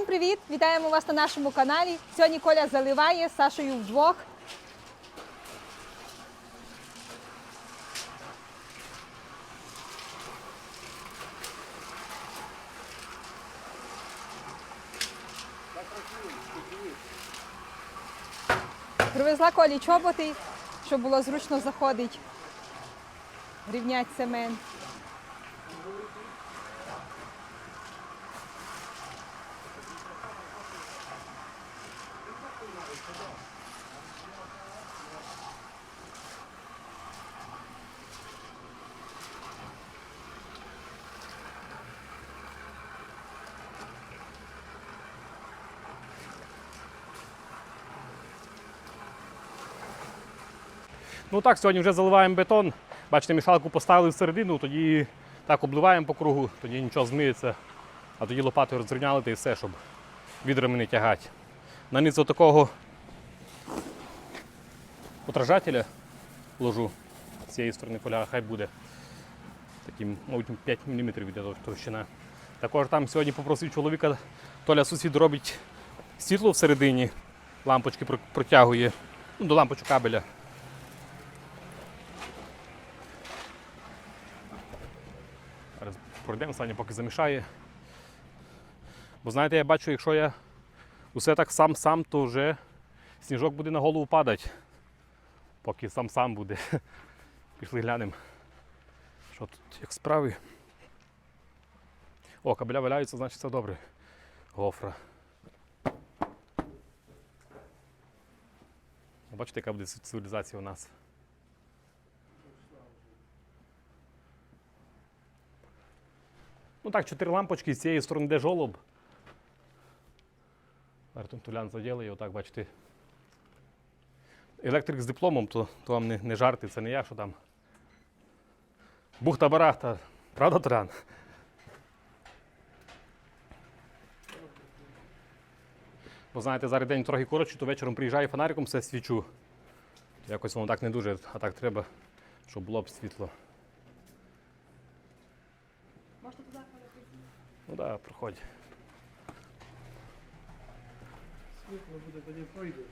Всім привіт! Вітаємо вас на нашому каналі. Сьогодні Коля заливає з Сашою вдвох. Привезла Колі чоботи, щоб було зручно заходити, рівнять цемент. Ну так, сьогодні вже заливаємо бетон. Бачите, мішалку поставили всередину, тоді так обливаємо по кругу, тоді нічого змиється, а тоді лопатою розрівняли та і все, щоб відрами не тягати. На низ такого отражателя ложу з цієї сторони поля, хай буде. Таким, мабуть, 5 мм йде товщина. Також там сьогодні попросив чоловіка, Толя сусід робить світло всередині, лампочки протягує ну, до лампочок кабеля. Пройдемо, Саня поки замішає. Бо знаєте, я бачу, якщо я усе так сам-сам, то вже сніжок буде на голову падати. Поки сам-сам буде. Пішли глянемо. Що тут, як справи? О, кабеля валяються, значить все добре. Гофра. Бачите, яка буде цивілізація у нас. Ну так, чотири лампочки з цієї сторони, де жолоб. Тулян заділи, отак, бачите. Електрик з дипломом, то, то вам не, не жарти, це не я, що там. Бухта-барахта. Правда, Тулян? Бо знаєте, зараз день трохи коротший, то вечором приїжджаю фонариком все свічу. Якось воно так не дуже, а так треба, щоб було б світло. Ну так, да, проходь. Світло буде, тоді пройде.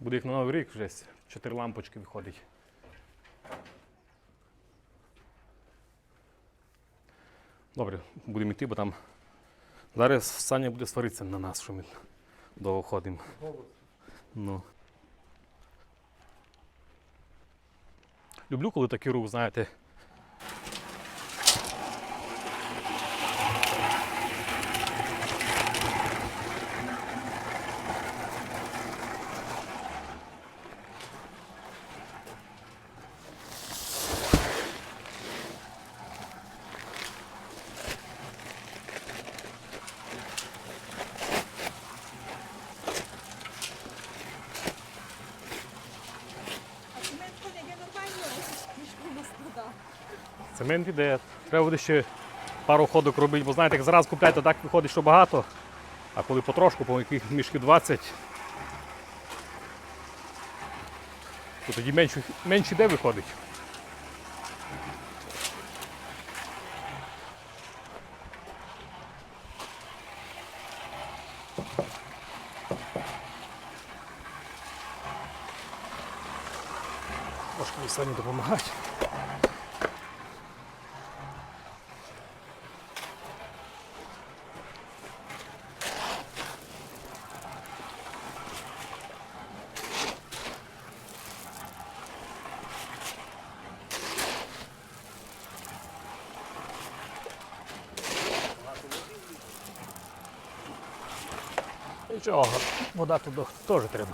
Буде як на Новий рік вже чотири лампочки виходить. Добре, будемо йти, бо там зараз Саня буде сваритися на нас, що ми довго ходимо. Ну. Люблю, коли такий рух, знаєте. Цемент іде. Треба буде ще пару ходок робити, бо знаєте, як зараз то так виходить, що багато. А коли потрошку, по яких мішків 20, то тоді менше, менше де виходить. Трошки самі допомагати. Нічого, вода тут теж треба.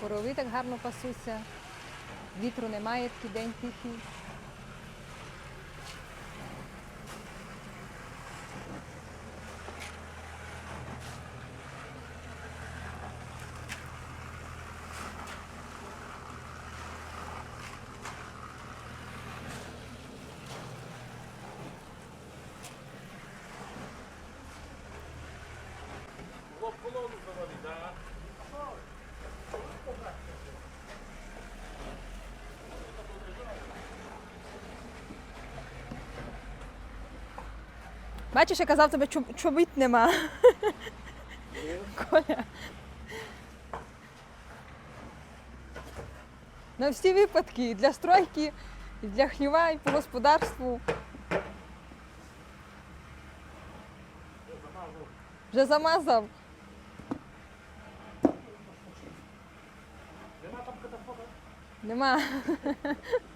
Корови так гарно пасуться. Вітру немає, такий день тихий. Бачиш, я казав, тебе чоб- чобіт нема. Коля. На всі випадки, і для стройки, і для хліва, і по господарству. Вже замазав. Нема. Куди?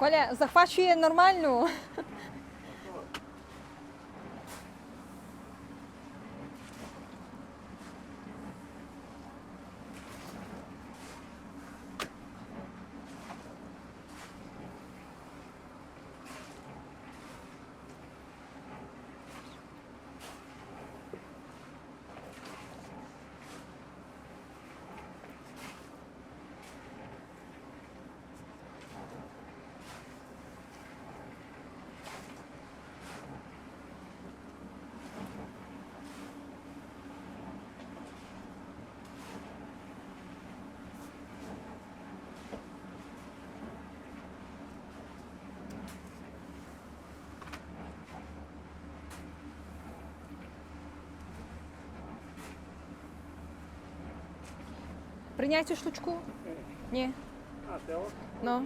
Коля захвачує нормально. Прийняти цю штучку? Ні. А, це? Ну.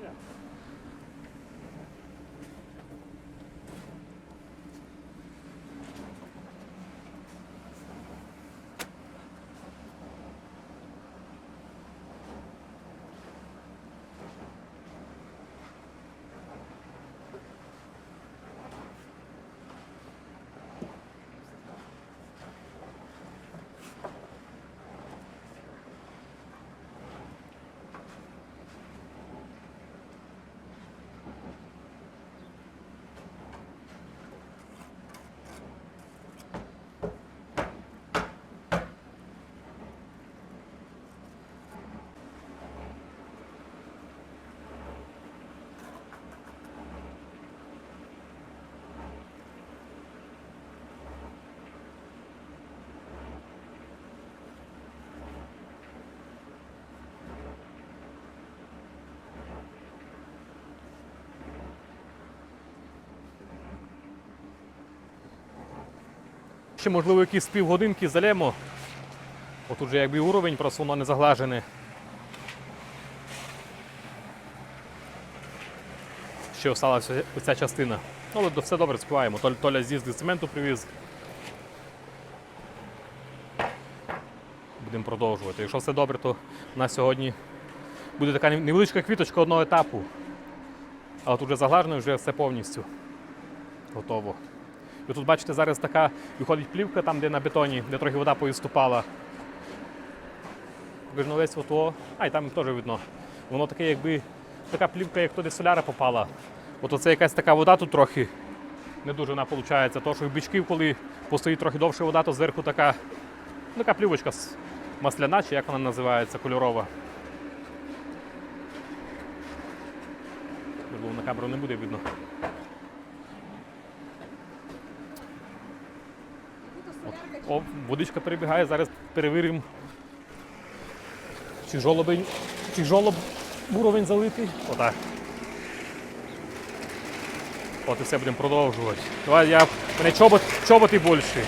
Ще можливо якісь півгодинки залємо. Отут же якби уровень, просто не заглажене. Ще осталася оця частина. Ну, але все добре співаємо. Толя, Толя з'їздив цементу привіз. Будемо продовжувати. Якщо все добре, то на сьогодні буде така невеличка квіточка одного етапу. Але тут вже заглажено, вже все повністю готово. І тут бачите, зараз така виходить плівка там, де на бетоні, де трохи вода повиступала. Видно весь ото. А, і там теж видно. Воно таке, якби така плівка, як туди соляра попала. От оце якась така вода тут трохи. Не дуже вона виходить. То, що в бічків, коли постоїть трохи довше вода, то зверху така, ну, така плівочка масляна, чи як вона називається, кольорова. Можливо, на камеру не буде видно. О, водичка перебігає, зараз перевіримо, чи жолобень, чи жолоб уровень залитий. Отак. От і все будемо продовжувати. Давай я. Мене чобот, чоботи більші.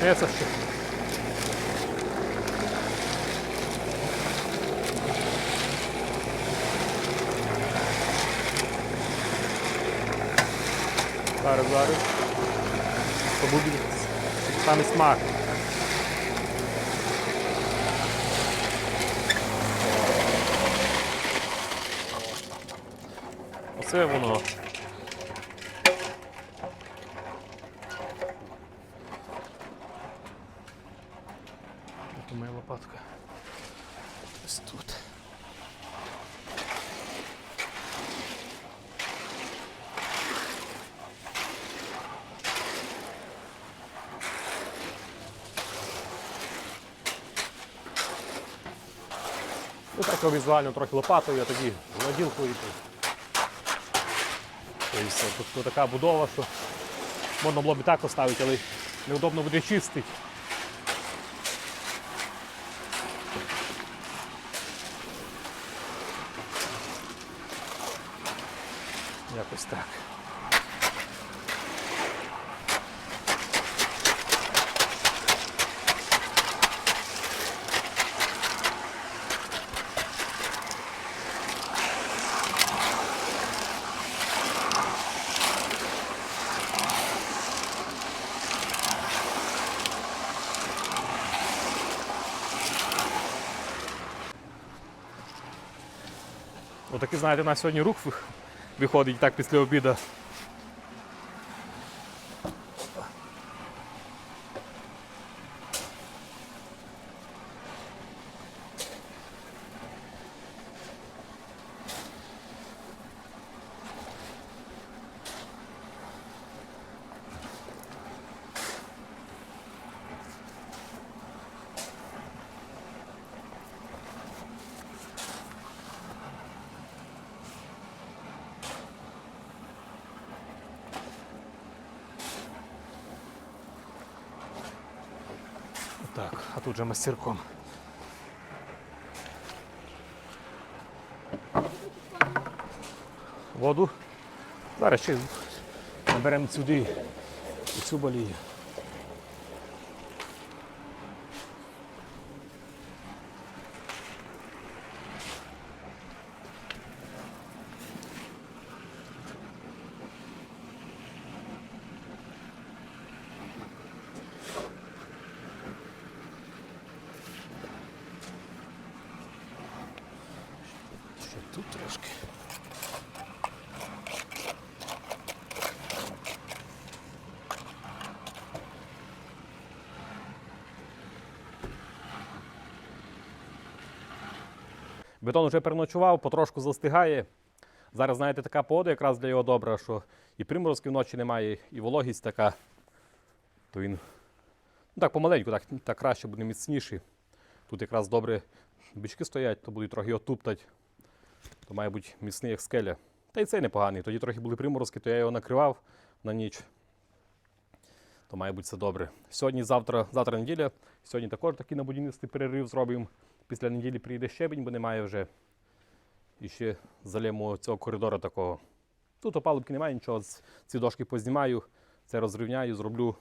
Трохи ще. Зараз, зараз. То буде саме смак. Оце воно. Ось Ну так візуально трохи лопатою, а тоді наділкою. Тобто тут така будова, що можна було б і так оставити, але неудобно буде чистити. Якось так. Отакий, знаєте, у нас сьогодні рух виходить так після обіду. Так, же мастерком. Воду. Зараз ще наберемо сюди цю балію. Ще тут трошки. Бетон вже переночував, потрошку застигає. Зараз, знаєте, така погода якраз для його добра, що і приморозків вночі немає, і вологість така. То він ну, так помаленьку, так, так краще буде міцніший. Тут якраз добре бички стоять, то будуть трохи його туптати то має бути міцний як скеля. Та й цей непоганий. Тоді трохи були приморозки, то я його накривав на ніч. То має бути все добре. Сьогодні, завтра, завтра неділя. Сьогодні також такий на будівництві перерив зробимо. Після неділі приїде щебень, бо немає вже. І ще залємо цього коридора такого. Тут опалубки немає нічого. Ці дошки познімаю, це розрівняю, зроблю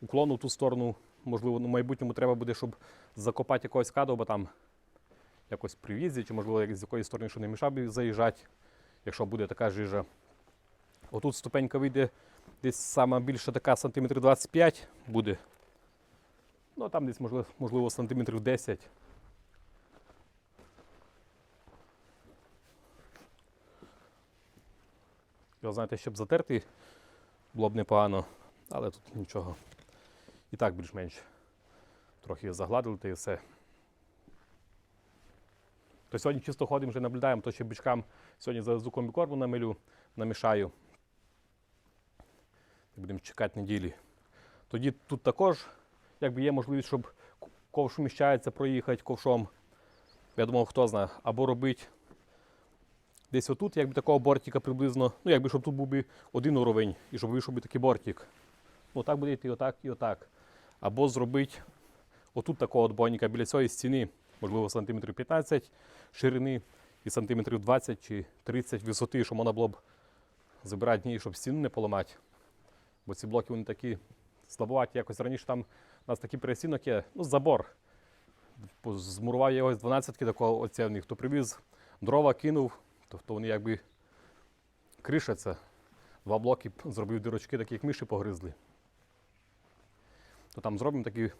уклон у ту сторону. Можливо, ну, в майбутньому треба буде, щоб закопати якогось кадова там якось при чи можливо з якоїсь сторони, що не мішав би заїжджати, якщо буде така жижа. Отут ступенька вийде десь сама більша така сантиметрів 25 буде. Ну, а там десь можливо, можливо сантиметрів 10. Його, знаєте, щоб затерти, було б непогано, але тут нічого. І так більш-менш. Трохи загладили та і все. То сьогодні чисто ходимо, вже наблюдаємо, то ще бичкам сьогодні завезу комбікорму намилю, намішаю. Будемо чекати неділі. Тоді тут також, якби є можливість, щоб ковш вміщається, проїхати ковшом. Я думав, хто знає, або робити десь отут, якби такого бортика приблизно, ну якби щоб тут був би один уровень, і щоб вийшов би такий бортик. Ну так буде йти отак і отак. Або зробити отут такого отбойника біля цієї стіни, можливо, сантиметрів 15 ширини і сантиметрів 20 чи 30 висоти, щоб можна було б забирати дні, щоб стіну не поламати. Бо ці блоки вони такі слабуваті. Якось раніше там у нас такий пересінок є, ну, забор. Змурував я його з 12-ки такого оцєвних, то привіз дрова, кинув, тобто вони якби кришаться. Два блоки зробив дирочки, такі як миші погризли. То там зробимо таку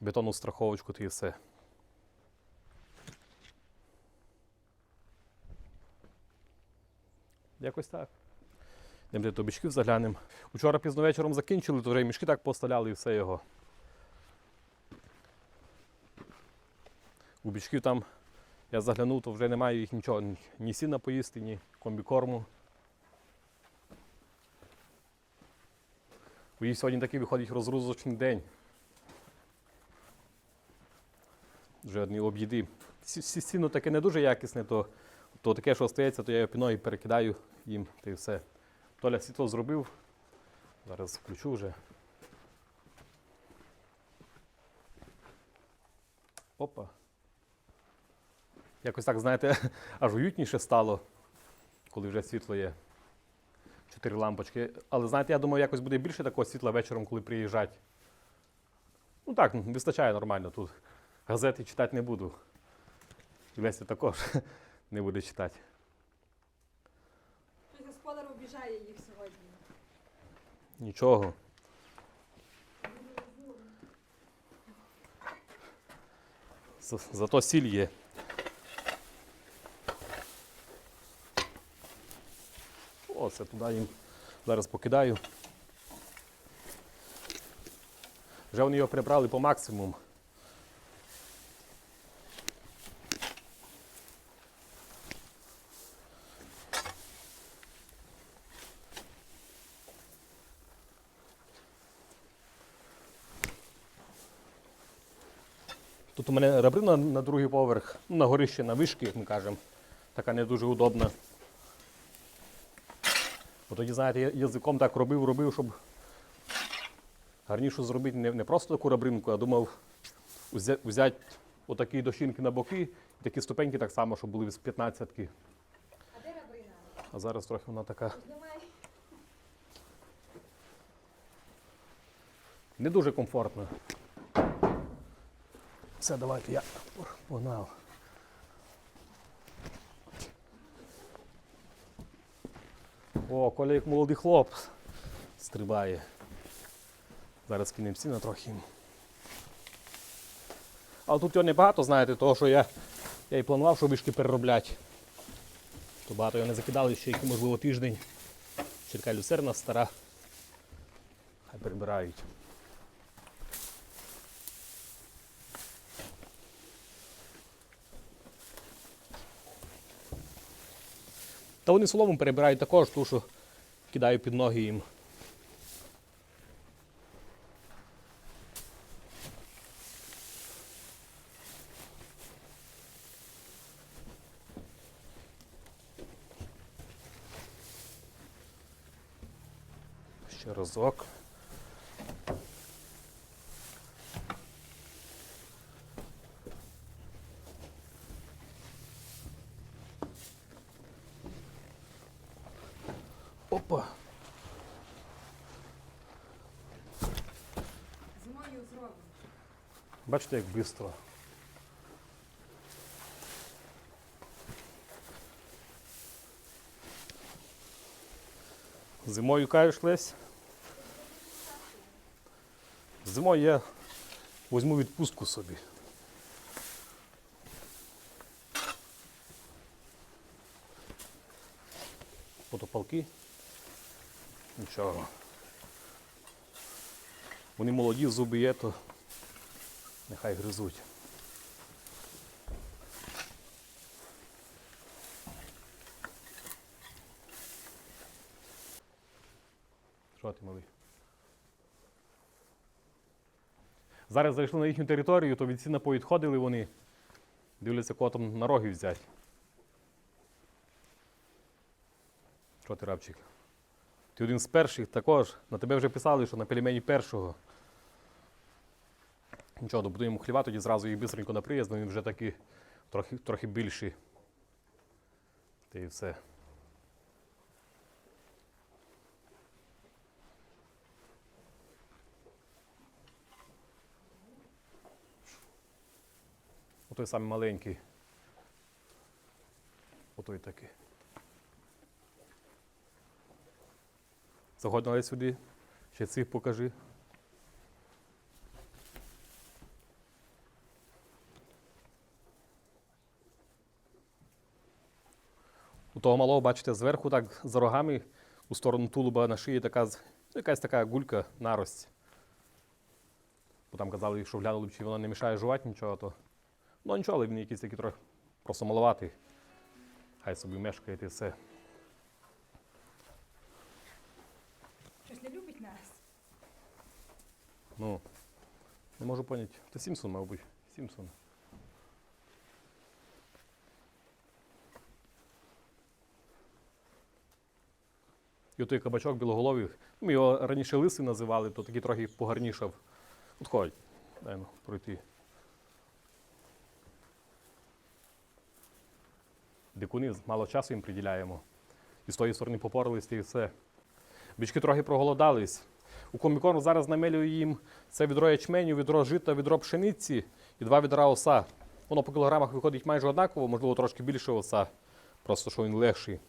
бетонну страховочку, то і все. Якось так. Йдемо до бичків заглянемо. Учора пізно вечором закінчили, то вже і мішки так поставляли і все його. У бичків там я заглянув, то вже немає їх нічого, ні- сіна поїсти, ні комбікорму. У їх сьогодні такий виходить розгрузочний день. Вже одні об'їди. Сі- сі- Сіно таке не дуже якісне, то, то таке, що остається, то я його піною перекидаю їм, та й все. Толя світло зробив. Зараз включу вже. Опа. Якось так, знаєте, аж уютніше стало, коли вже світло є. Чотири лампочки. Але знаєте, я думаю, якось буде більше такого світла вечором, коли приїжджать. Ну так, ну, вистачає нормально тут. Газети читати не буду. І Леся також не буде читати. Господар обіжає їх сьогодні. Нічого. Зато сіль є. О, це туди їм зараз покидаю. Вже вони його прибрали по максимуму. Тут у мене ребрина на другий поверх, ну, на горище, на вишки, як ми кажемо. Така не дуже удобна. Бо тоді, знаєте, я язиком так робив, робив, щоб гарніше зробити не, не просто таку ребринку, а думав узя- взяти отакі дощинки на боки і такі ступеньки так само, щоб були з 15-ки. А де рабрина? А зараз трохи вона така не дуже комфортна. Все, давайте я погнав. О, Коля як молодий хлоп стрибає. Зараз кинемо сіна трохи. Але тут його небагато, знаєте, того, що я, я і планував, що вишки переробляти. То багато його не закидали ще який, можливо, тиждень. Черка люцерна стара. Хай перебирають. Та вони солому перебирають також, тому що кидаю під ноги їм. Ще разок. Бачите, як швидко. Зимою кажеш Лесь? Зимою я візьму відпустку собі. Фотопалки. Нічого. Вони молоді, зуби є, то нехай гризуть. Що ти малий? Зараз зайшли на їхню територію, то від сіна повідходили вони. Дивляться, кого там на роги взяти. Що ти, рабчик? Ти один з перших також. На тебе вже писали, що на пельмені першого. Нічого, добудуємо хліва, тоді зразу їх бистренько на приїзд, вони вже такі трохи, трохи більші. Та і все. Отой самий маленький. Отой такий. Заходь сюди. Ще цих покажи. Того малого, бачите, зверху так за рогами у сторону тулуба на шиї така, якась така гулька, нарость. Бо там казали, якщо глянули, б, чи вона не мішає жувати нічого, то. Ну нічого, але він якийсь такий трохи просто маловатий. Хай собі мешкає і все. Щось не любить нас. Ну, не можу поняти. Це Сімсон, мабуть. Сімсон. І отой кабачок білоголовий. ну, Ми його раніше лисий називали, то такий трохи погарнішав. От ходь, дай ну, пройти. Дикуни, мало часу їм приділяємо. І з тої сторони попорались і все. Бички трохи проголодались. У комікорм зараз намелюю їм це відро ячменю, відро жита, відро пшениці і два відра оса. Воно по кілограмах виходить майже однаково, можливо, трошки більше оса, просто що він легший.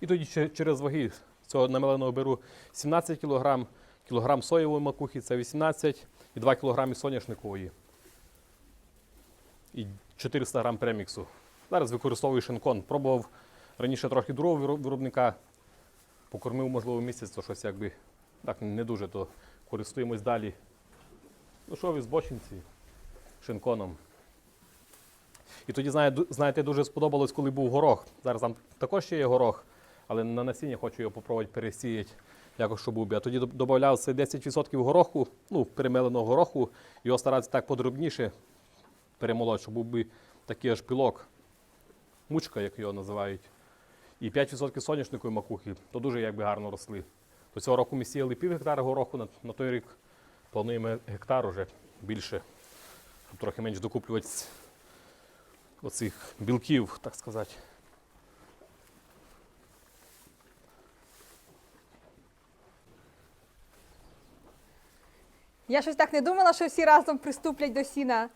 І тоді через ваги цього намеленого беру 17 кг, кілограм соєвої макухи це 18 і 2 кг соняшникової. І 400 грам преміксу. Зараз використовую шинкон. Пробував раніше трохи другого виробника, покормив, можливо, місяць, то щось якби так не дуже, то користуємось далі. Ну що ви збочинці шинконом. І тоді, знаєте, дуже сподобалось, коли був горох. Зараз там також ще є горох, але на насіння хочу його попробувати пересіяти, якось щоб був. Я тоді додавав це 10% гороху, ну, перемеленого гороху, його старатися так подрібніше перемолоть, щоб був би такий аж пілок, мучка, як його називають. І 5% соняшникової макухи, то дуже якби гарно росли. То цього року ми сіяли пів гектара гороху, на, на той рік плануємо гектар уже більше, щоб трохи менше докуплювати оцих білків, так сказати. Я щось так не думала, що всі разом приступлять до сіна.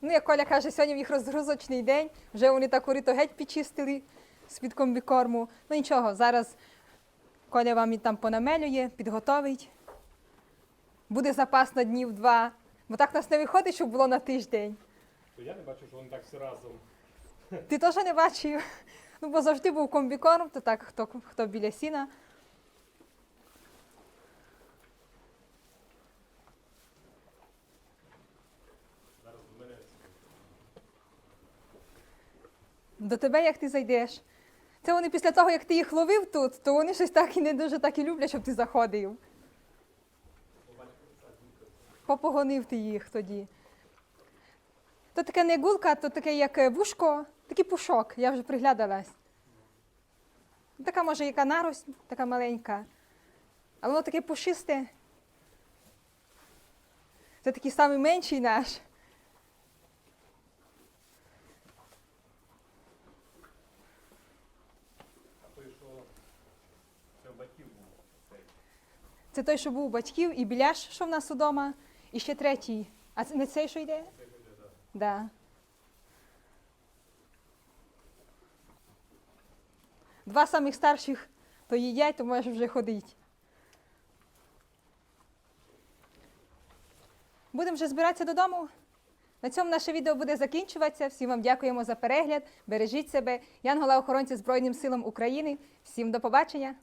Ну, як Коля каже, сьогодні в їх розгрузочний день, вже вони так корито геть підчистили з-під комбікорму. Ну нічого, зараз Коля вам і там понамелює, підготовить. Буде запас на днів два. Бо так нас не виходить, щоб було на тиждень. То я не бачу, що вони так всі разом. Ти теж не бачив? Ну, бо завжди був комбікорм, то так, хто, хто біля сіна. Зараз до мене. До тебе як ти зайдеш? Це вони після того, як ти їх ловив тут, то вони щось так і не дуже так і люблять, щоб ти заходив. Попогонив ти їх тоді. То таке не гулка, то таке як е, вушко, такий пушок, я вже приглядалась. Така може яка нарость, така маленька. А воно таке пушисте. Це такий самий менший наш. Це цей. Той, що був у батьків, і біляш, що в нас удома, і ще третій. А це не цей, що йде? Да. Два самих старших то їдять, то можеш вже ходити. Будемо вже збиратися додому. На цьому наше відео буде закінчуватися. Всім вам дякуємо за перегляд. Бережіть себе. Янгола охоронці Збройним силам України. Всім до побачення!